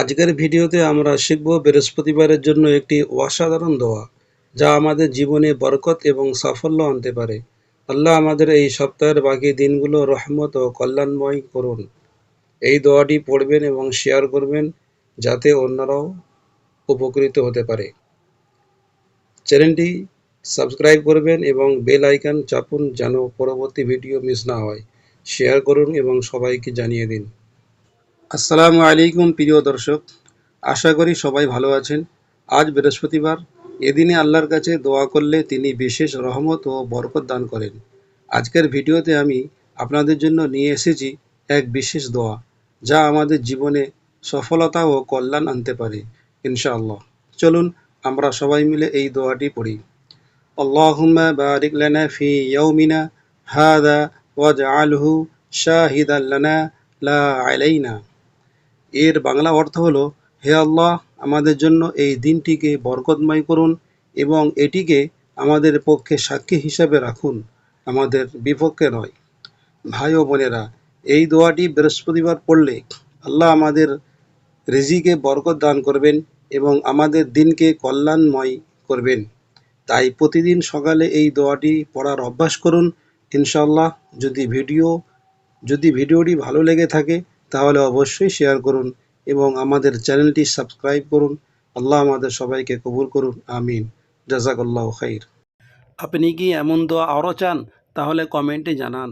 আজকের ভিডিওতে আমরা শিখব বৃহস্পতিবারের জন্য একটি অসাধারণ দোয়া, যা আমাদের জীবনে বরকত এবং সাফল্য আনতে পারে। আল্লাহ আমাদের এই সপ্তাহের বাকি দিনগুলো রহমত ও কল্যাণময় করুন। এই দোয়াটি পড়বেন এবং শেয়ার করবেন, যাতে অন্যরাও উপকৃত হতে পারে। চ্যানেলটি সাবস্ক্রাইব করবেন এবং বেল আইকন চাপুন যেন পরবর্তী ভিডিও মিস না হয়। শেয়ার করুন এবং সবাইকে জানিয়ে দিন। আসসালামু আলাইকুম প্রিয় দর্শক, আশা করি সবাই ভালো আছেন। আজ বৃহস্পতিবার, এদিনে আল্লাহর কাছে দোয়া করলে তিনি বিশেষ রহমত ও বরকত দান করেন। আজকের ভিডিওতে আমি আপনাদের জন্য নিয়ে এসেছি এক বিশেষ দোয়া, যা আমাদের জীবনে সফলতা ও কল্যাণ আনতে পারে, ইনশাআল্লাহ। চলুন, আমরা সবাই মিলে এই দোয়াটি পড়ি। আল্লাহুম্মা বারিক লানা ফি ইয়াউমিনা, হাদা, ওয়াজআলহু শাহিদান লানা লা আলাইনা। এর বাংলা অর্থ হলো, হে আল্লাহ, আমাদের জন্য এই দিনটিকে বরকতময় করুন এবং এটিকে আমাদের পক্ষে সাক্ষী হিসাবে রাখুন, আমাদের বিপক্ষে নয়। ভাই ও বোনেরা, এই দোয়াটি বৃহস্পতিবার পড়লে আল্লাহ আমাদের রিজিকে বরকত দান করবেন এবং আমাদের দিনকে কল্যাণময় করবেন। তাই প্রতিদিন সকালে এই দোয়াটি পড়ার অভ্যাস করুন। ইনশাল্লাহ যদি ভিডিও, যদি ভিডিওটি ভালো লেগে থাকে তাহলে অবশ্যই শেয়ার করুন এবং আমাদের চ্যানেলটি সাবস্ক্রাইব করুন। আল্লাহ আমাদের সবাইকে কবুল করুন। আমিন। জাজাকাল্লাহ খাইর। আপনি কি এমন দোয়া আরও চান? তাহলে কমেন্টে জানান।